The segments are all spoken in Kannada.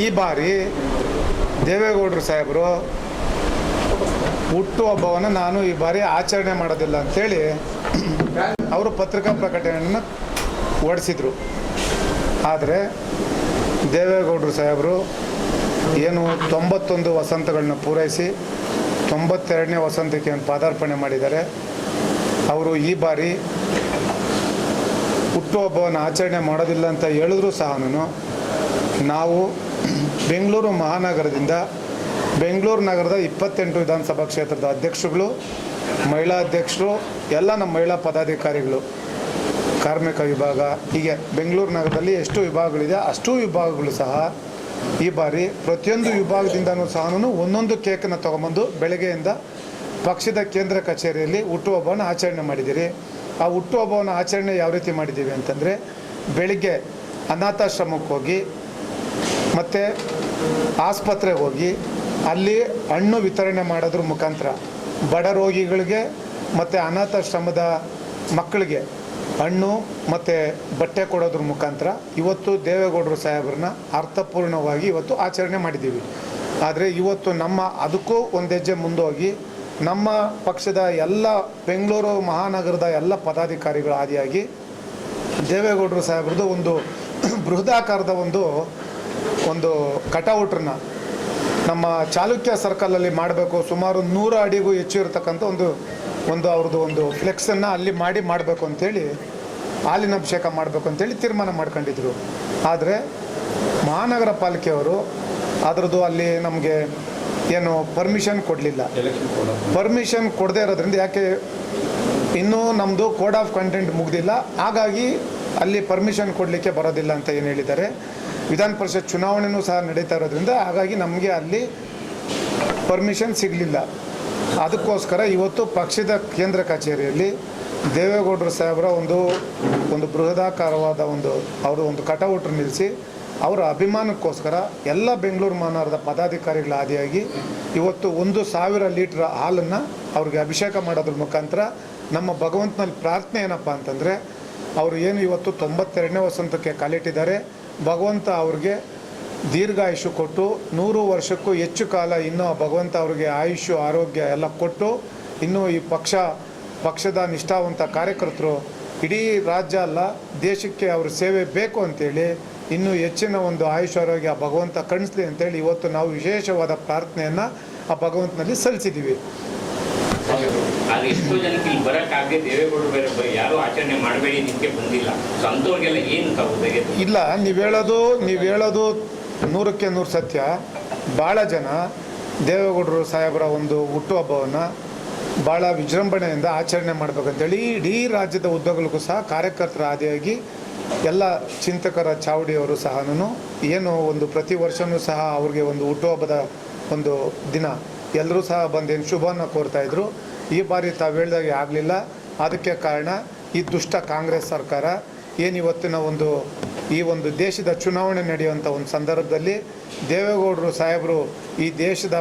ಈ ಬಾರಿ ದೇವೇಗೌಡರು ಸಾಹೇಬರು ಹುಟ್ಟುಹಬ್ಬವನ್ನು ನಾನು ಈ ಬಾರಿ ಆಚರಣೆ ಮಾಡೋದಿಲ್ಲ ಅಂಥೇಳಿ ಅವರು ಪತ್ರಿಕಾ ಪ್ರಕಟಣೆಯನ್ನು ಹೊರಡಿಸಿದ್ರು. ಆದರೆ ದೇವೇಗೌಡರು ಸಾಹೇಬರು ಏನು ತೊಂಬತ್ತೊಂದು ವಸಂತಗಳನ್ನ ಪೂರೈಸಿ ತೊಂಬತ್ತೆರಡನೇ ವಸಂತಕ್ಕೆ ಏನು ಪಾದಾರ್ಪಣೆ ಮಾಡಿದ್ದಾರೆ. ಅವರು ಈ ಬಾರಿ ಹುಟ್ಟುಹಬ್ಬವನ್ನು ಆಚರಣೆ ಮಾಡೋದಿಲ್ಲ ಅಂತ ಹೇಳಿದ್ರು ಸಹ ನಾವು ಬೆಂಗಳೂರು ಮಹಾನಗರದಿಂದ ಬೆಂಗಳೂರು ನಗರದ ಇಪ್ಪತ್ತೆಂಟು ವಿಧಾನಸಭಾ ಕ್ಷೇತ್ರದ ಅಧ್ಯಕ್ಷರುಗಳು, ಮಹಿಳಾ ಅಧ್ಯಕ್ಷರು, ಎಲ್ಲ ನಮ್ಮ ಮಹಿಳಾ ಪದಾಧಿಕಾರಿಗಳು, ಕಾರ್ಮಿಕ ವಿಭಾಗ, ಹೀಗೆ ಬೆಂಗಳೂರು ನಗರದಲ್ಲಿ ಎಷ್ಟು ವಿಭಾಗಗಳಿದೆ ಅಷ್ಟು ವಿಭಾಗಗಳು ಸಹ ಈ ಬಾರಿ ಪ್ರತಿಯೊಂದು ವಿಭಾಗದಿಂದನೂ ಸಹ ಒಂದೊಂದು ಕೇಕನ್ನು ತೊಗೊಂಬಂದು ಬೆಳಗ್ಗೆಯಿಂದ ಪಕ್ಷದ ಕೇಂದ್ರ ಕಚೇರಿಯಲ್ಲಿ ಹುಟ್ಟುಹಬ್ಬವನ್ನು ಆಚರಣೆ ಮಾಡಿದ್ದೀರಿ. ಆ ಹುಟ್ಟುಹಬ್ಬವನ್ನು ಆಚರಣೆ ಯಾವ ರೀತಿ ಮಾಡಿದ್ದೀವಿ ಅಂತಂದರೆ ಬೆಳಿಗ್ಗೆ ಅನಾಥಾಶ್ರಮಕ್ಕೆ ಹೋಗಿ ಮತ್ತು ಆಸ್ಪತ್ರೆಗೆ ಹೋಗಿ ಅಲ್ಲಿ ಹಣ್ಣು ವಿತರಣೆ ಮಾಡೋದ್ರ ಮುಖಾಂತರ ಬಡ ರೋಗಿಗಳಿಗೆ ಮತ್ತು ಅನಾಥಾಶ್ರಮದ ಮಕ್ಕಳಿಗೆ ಹಣ್ಣು ಮತ್ತು ಬಟ್ಟೆ ಕೊಡೋದ್ರ ಮುಖಾಂತರ ಇವತ್ತು ದೇವೇಗೌಡರು ಸಾಹೇಬ್ರನ್ನ ಅರ್ಥಪೂರ್ಣವಾಗಿ ಇವತ್ತು ಆಚರಣೆ ಮಾಡಿದ್ದೀವಿ. ಆದರೆ ಇವತ್ತು ನಮ್ಮ ಅದಕ್ಕೂ ಒಂದು ಹೆಜ್ಜೆ ಮುಂದೋಗಿ ನಮ್ಮ ಪಕ್ಷದ ಎಲ್ಲ ಬೆಂಗಳೂರು ಮಹಾನಗರದ ಎಲ್ಲ ಪದಾಧಿಕಾರಿಗಳ ಆದಿಯಾಗಿ ದೇವೇಗೌಡರು ಸಾಹೇಬ್ರದ್ದು ಒಂದು ಬೃಹದಾಕಾರದ ಒಂದು ಒಂದು ಕಟೌಟ್ರನ್ನ ನಮ್ಮ ಚಾಲುಕ್ಯ ಸರ್ಕಲಲ್ಲಿ ಮಾಡಬೇಕು ಸುಮಾರು ನೂರು ಅಡಿಗೂ ಹೆಚ್ಚು ಇರತಕ್ಕಂಥ ಒಂದು ಒಂದು ಅವ್ರದ್ದು ಒಂದು ಫ್ಲೆಕ್ಸನ್ನು ಅಲ್ಲಿ ಮಾಡಿ ಮಾಡಬೇಕು ಅಂತೇಳಿ ಹಾಲಿನ ಅಭಿಷೇಕ ಮಾಡಬೇಕು ಅಂತೇಳಿ ತೀರ್ಮಾನ ಮಾಡ್ಕೊಂಡಿದ್ರು. ಆದರೆ ಮಹಾನಗರ ಪಾಲಿಕೆಯವರು ಅದರದ್ದು ಅಲ್ಲಿ ನಮಗೆ ಏನು ಪರ್ಮಿಷನ್ ಕೊಡಲಿಲ್ಲ. ಪರ್ಮಿಷನ್ ಕೊಡದೇ ಇರೋದ್ರಿಂದ ಯಾಕೆ ಇನ್ನೂ ನಮ್ಮದು ಕೋಡ್ ಆಫ್ ಕಂಟೆಂಟ್ ಮುಗ್ದಿಲ್ಲ ಹಾಗಾಗಿ ಅಲ್ಲಿ ಪರ್ಮಿಷನ್ ಕೊಡಲಿಕ್ಕೆ ಬರೋದಿಲ್ಲ ಅಂತ ಏನು ಹೇಳಿದ್ದಾರೆ. ವಿಧಾನ ಪರಿಷತ್ ಚುನಾವಣೆಯೂ ಸಹ ನಡೀತಾ ಇರೋದ್ರಿಂದ ಹಾಗಾಗಿ ನಮಗೆ ಅಲ್ಲಿ ಪರ್ಮಿಷನ್ ಸಿಗಲಿಲ್ಲ. ಅದಕ್ಕೋಸ್ಕರ ಇವತ್ತು ಪಕ್ಷದ ಕೇಂದ್ರ ಕಚೇರಿಯಲ್ಲಿ ದೇವೇಗೌಡರು ಸಾಹೇಬರ ಒಂದು ಒಂದು ಬೃಹದಾಕಾರವಾದ ಒಂದು, ಅವರು ಒಂದು ಕಟೌಟ್ ನಿಲ್ಲಿಸಿ ಅವರ ಅಭಿಮಾನಕ್ಕೋಸ್ಕರ ಎಲ್ಲ ಬೆಂಗಳೂರು ಮಹಾನಗರದ ಪದಾಧಿಕಾರಿಗಳ ಆದಿಯಾಗಿ ಇವತ್ತು ಒಂದು ಸಾವಿರ ಲೀಟ್ರ್ ಹಾಲನ್ನು ಅವ್ರಿಗೆ ಅಭಿಷೇಕ ಮಾಡೋದ್ರ ಮುಖಾಂತರ ನಮ್ಮ ಭಗವಂತನಲ್ಲಿ ಪ್ರಾರ್ಥನೆ ಏನಪ್ಪ ಅಂತಂದರೆ, ಅವರು ಏನು ಇವತ್ತು ತೊಂಬತ್ತೆರಡನೇ ವಸಂತಕ್ಕೆ ಕಾಲಿಟ್ಟಿದ್ದಾರೆ. ಭಗವಂತ ಅವ್ರಿಗೆ ದೀರ್ಘಾಯುಷು ಕೊಟ್ಟು ನೂರು ವರ್ಷಕ್ಕೂ ಹೆಚ್ಚು ಕಾಲ ಇನ್ನೂ ಭಗವಂತ ಅವ್ರಿಗೆ ಆಯುಷ್ಯ, ಆರೋಗ್ಯ ಎಲ್ಲ ಕೊಟ್ಟು ಇನ್ನೂ ಈ ಪಕ್ಷ, ಪಕ್ಷದ ನಿಷ್ಠಾವಂತ ಕಾರ್ಯಕರ್ತರು ಇಡೀ ರಾಜ್ಯ ಅಲ್ಲ, ದೇಶಕ್ಕೆ ಅವ್ರ ಸೇವೆ ಬೇಕು ಅಂತೇಳಿ ಇನ್ನೂ ಹೆಚ್ಚಿನ ಒಂದು ಆಯುಷ್ ಆರೋಗ್ಯ ಭಗವಂತ ಕಣಿಸ್ಲಿ ಅಂತೇಳಿ ಇವತ್ತು ನಾವು ವಿಶೇಷವಾದ ಪ್ರಾರ್ಥನೆಯನ್ನು ಆ ಭಗವಂತನಲ್ಲಿ ಸಲ್ಲಿಸಿದ್ದೀವಿ. ಆದ್ರೆ ಎಷ್ಟೋ ಜನಕ್ಕೆ ಇಲ್ಲಿ ಬರಕ್ಕಾಗದೆ ದೇವೇಗೌಡರು ಬೇರೆ ಯಾರು ಆಚರಣೆ ಮಾಡಬೇಡಿ ನಿಮ್ಗೆ ಬಂದಿಲ್ಲ. ಸೊ ಏನು ತಾವು ಇಲ್ಲ, ನೀವು ಹೇಳೋದು ನೀವು ಹೇಳೋದು ನೂರಕ್ಕೆ ನೂರು ಸತ್ಯ. ಭಾಳ ಜನ ದೇವೇಗೌಡರು ಸಾಹೇಬರ ಒಂದು ಹುಟ್ಟುಹಬ್ಬವನ್ನು ಭಾಳ ವಿಜೃಂಭಣೆಯಿಂದ ಆಚರಣೆ ಮಾಡಬೇಕಂತೇಳಿ ಇಡೀ ರಾಜ್ಯದ ಉದ್ದಗಲಕ್ಕೂ ಸಹ ಕಾರ್ಯಕರ್ತರ ಆದಿಯಾಗಿ ಎಲ್ಲ ಚಿಂತಕರ ಚಾವಡಿಯವರು ಸಹ ಏನು ಒಂದು ಪ್ರತಿ ವರ್ಷವೂ ಸಹ ಅವ್ರಿಗೆ ಒಂದು ಹುಟ್ಟುಹಬ್ಬದ ಒಂದು ದಿನ. ಎಲ್ಲರೂ ಸಹ ಬಂದೇನು ಶುಭವನ್ನು ಕೋರ್ತಾ ಇದ್ರು. ಈ ಬಾರಿ ತಾವು ಹೇಳ್ದಾಗೆ ಆಗಲಿಲ್ಲ. ಅದಕ್ಕೆ ಕಾರಣ ಈ ದುಷ್ಟ ಕಾಂಗ್ರೆಸ್ ಸರ್ಕಾರ ಏನು ಇವತ್ತಿನ ಒಂದು ಈ ಒಂದು ದೇಶದ ಚುನಾವಣೆ ನಡೆಯುವಂಥ ಒಂದು ಸಂದರ್ಭದಲ್ಲಿ ದೇವೇಗೌಡರು ಸಾಹೇಬರು ಈ ದೇಶದ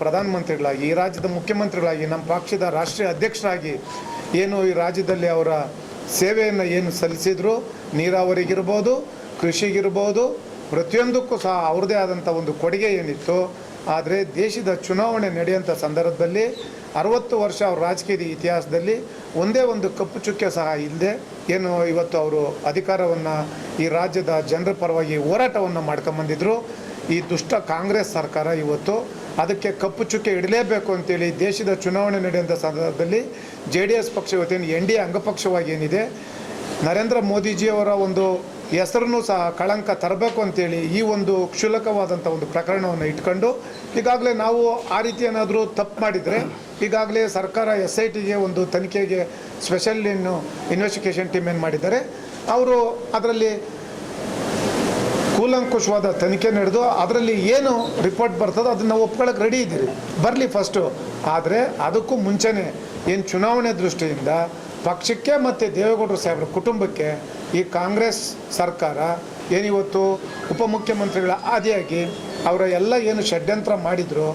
ಪ್ರಧಾನಮಂತ್ರಿಗಳಾಗಿ, ಈ ರಾಜ್ಯದ ಮುಖ್ಯಮಂತ್ರಿಗಳಾಗಿ, ನಮ್ಮ ಪಕ್ಷದ ರಾಷ್ಟ್ರೀಯ ಅಧ್ಯಕ್ಷರಾಗಿ ಏನು ಈ ರಾಜ್ಯದಲ್ಲಿ ಅವರ ಸೇವೆಯನ್ನು ಏನು ಸಲ್ಲಿಸಿದ್ರು? ನೀರಾವರಿಗಿರ್ಬೋದು, ಕೃಷಿಗಿರ್ಬೋದು, ಪ್ರತಿಯೊಂದಕ್ಕೂ ಸಹ ಅವ್ರದ್ದೇ ಆದಂಥ ಒಂದು ಕೊಡುಗೆ ಏನಿತ್ತು? ಆದರೆ ದೇಶದ ಚುನಾವಣೆ ನಡೆಯುವಂಥ ಸಂದರ್ಭದಲ್ಲಿ ಅರವತ್ತು ವರ್ಷ ಅವ್ರ ರಾಜಕೀಯದ ಇತಿಹಾಸದಲ್ಲಿ ಒಂದೇ ಒಂದು ಕಪ್ಪು ಚುಕ್ಕೆ ಸಹ ಇಲ್ಲದೆ ಏನು ಇವತ್ತು ಅವರು ಅಧಿಕಾರವನ್ನು ಈ ರಾಜ್ಯದ ಜನರ ಪರವಾಗಿ ಹೋರಾಟವನ್ನು ಮಾಡ್ಕೊಂಬಂದಿದ್ರು ಈ ದುಷ್ಟ ಕಾಂಗ್ರೆಸ್ ಸರ್ಕಾರ ಇವತ್ತು ಅದಕ್ಕೆ ಕಪ್ಪು ಚುಕ್ಕೆ ಇಡಲೇಬೇಕು ಅಂತೇಳಿ ದೇಶದ ಚುನಾವಣೆ ನಡೆಯುವಂಥ ಸಂದರ್ಭದಲ್ಲಿ ಜೆ ಡಿ ಎಸ್ ಪಕ್ಷ ಇವತ್ತೇನು ಎನ್ ಡಿ ಎ ಅಂಗಪಕ್ಷವಾಗಿ ಏನಿದೆ. ನರೇಂದ್ರ ಮೋದಿಜಿಯವರ ಒಂದು ಹೆಸರನ್ನು ಸಹ ಕಳಂಕ ತರಬೇಕು ಅಂತೇಳಿ ಈ ಒಂದು ಕ್ಷುಲ್ಲಕವಾದಂಥ ಒಂದು ಪ್ರಕರಣವನ್ನು ಇಟ್ಕೊಂಡು ಈಗಾಗಲೇ ನಾವು ಆ ರೀತಿ ಏನಾದರೂ ತಪ್ಪು ಮಾಡಿದರೆ ಈಗಾಗಲೇ ಸರ್ಕಾರ ಎಸ್ ಐ ಟಿಗೆ ಒಂದು ತನಿಖೆಗೆ ಸ್ಪೆಷಲ್ ಏನು ಇನ್ವೆಸ್ಟಿಗೇಷನ್ ಟೀಮ್ ಏನು ಮಾಡಿದ್ದಾರೆ. ಅವರು ಅದರಲ್ಲಿ ಕೂಲಂಕುಷವಾದ ತನಿಖೆ ನಡೆದು ಅದರಲ್ಲಿ ಏನು ರಿಪೋರ್ಟ್ ಬರ್ತದೋ ಅದನ್ನು ನಾವು ಒಪ್ಕೊಳ್ಳೋಕೆ ರೆಡಿ ಇದ್ದೀರಿ. ಬರಲಿ ಫಸ್ಟು ಆದರೆ ಅದಕ್ಕೂ ಮುಂಚೆನೇ ಏನು ಚುನಾವಣೆ ದೃಷ್ಟಿಯಿಂದ ಪಕ್ಷಕ್ಕೆ ಮತ್ತು ದೇವೇಗೌಡರು ಸಾಹೇಬರ ಕುಟುಂಬಕ್ಕೆ ಈ ಕಾಂಗ್ರೆಸ್ ಸರ್ಕಾರ ಏನಿವತ್ತು ಉಪಮುಖ್ಯಮಂತ್ರಿಗಳ ಆದಿಯಾಗಿ ಅವರ ಎಲ್ಲ ಏನು ಷಡ್ಯಂತ್ರ ಮಾಡಿದ್ರು,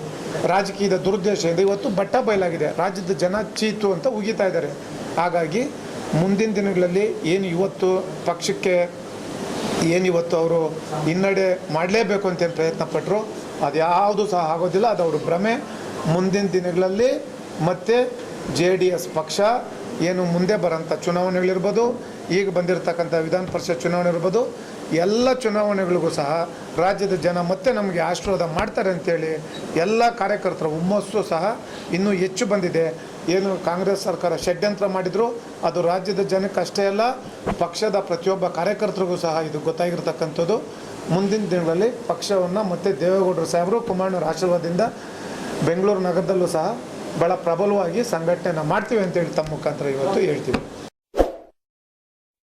ರಾಜಕೀಯದ ದುರುದ್ದೇಶದಿಂದ ಇವತ್ತು ಬಟ್ಟ ಬಯಲಾಗಿದೆ. ರಾಜ್ಯದ ಜನ ಚೀತು ಅಂತ ಉಗಿತಾ ಇದ್ದಾರೆ. ಹಾಗಾಗಿ ಮುಂದಿನ ದಿನಗಳಲ್ಲಿ ಏನು ಇವತ್ತು ಪಕ್ಷಕ್ಕೆ ಏನಿವತ್ತು ಅವರು ಹಿನ್ನಡೆ ಮಾಡಲೇಬೇಕು ಅಂತ ಪ್ರಯತ್ನ ಪಟ್ಟರು ಅದು ಯಾವುದು ಸಹ ಆಗೋದಿಲ್ಲ. ಅದು ಅವರು ಭ್ರಮೆ. ಮುಂದಿನ ದಿನಗಳಲ್ಲಿ ಮತ್ತೆ ಜೆ ಡಿ ಎಸ್ ಪಕ್ಷ ಏನು ಮುಂದೆ ಬರೋಂಥ ಚುನಾವಣೆಗಳಿರ್ಬೋದು, ಈಗ ಬಂದಿರತಕ್ಕಂಥ ವಿಧಾನ ಪರಿಷತ್ ಚುನಾವಣೆ ಇರ್ಬೋದು ಎಲ್ಲ ಚುನಾವಣೆಗಳಿಗೂ ಸಹ ರಾಜ್ಯದ ಜನ ಮತ್ತೆ ನಮಗೆ ಆಶೀರ್ವಾದ ಮಾಡ್ತಾರೆ ಅಂತೇಳಿ ಎಲ್ಲ ಕಾರ್ಯಕರ್ತರ ಹುಮ್ಮಸ್ಸು ಸಹ ಇನ್ನೂ ಹೆಚ್ಚು ಬಂದಿದೆ. ಏನು ಕಾಂಗ್ರೆಸ್ ಸರ್ಕಾರ ಷಡ್ಯಂತ್ರ ಮಾಡಿದ್ರು, ಅದು ರಾಜ್ಯದ ಜನಕ್ಕೆ ಅಷ್ಟೇ ಅಲ್ಲ, ಪಕ್ಷದ ಪ್ರತಿಯೊಬ್ಬ ಕಾರ್ಯಕರ್ತರಿಗೂ ಸಹ ಇದು ಗೊತ್ತಾಗಿರ್ತಕ್ಕಂಥದ್ದು. ಮುಂದಿನ ದಿನಗಳಲ್ಲಿ ಪಕ್ಷವನ್ನು ಮತ್ತೆ ದೇವೇಗೌಡರು ಸಾಹೇಬರು, ಕುಮಾರಣ್ಣವ್ರ ಆಶೀರ್ವಾದದಿಂದ ಬೆಂಗಳೂರು ನಗರದಲ್ಲೂ ಸಹ ಭಾಳ ಪ್ರಬಲವಾಗಿ ಸಂಘಟನೆ ಮಾಡ್ತೀವಿ ಅಂತೇಳಿ ತಮ್ಮ ಮುಖಾಂತರ ಇವತ್ತು ಹೇಳ್ತೀವಿ.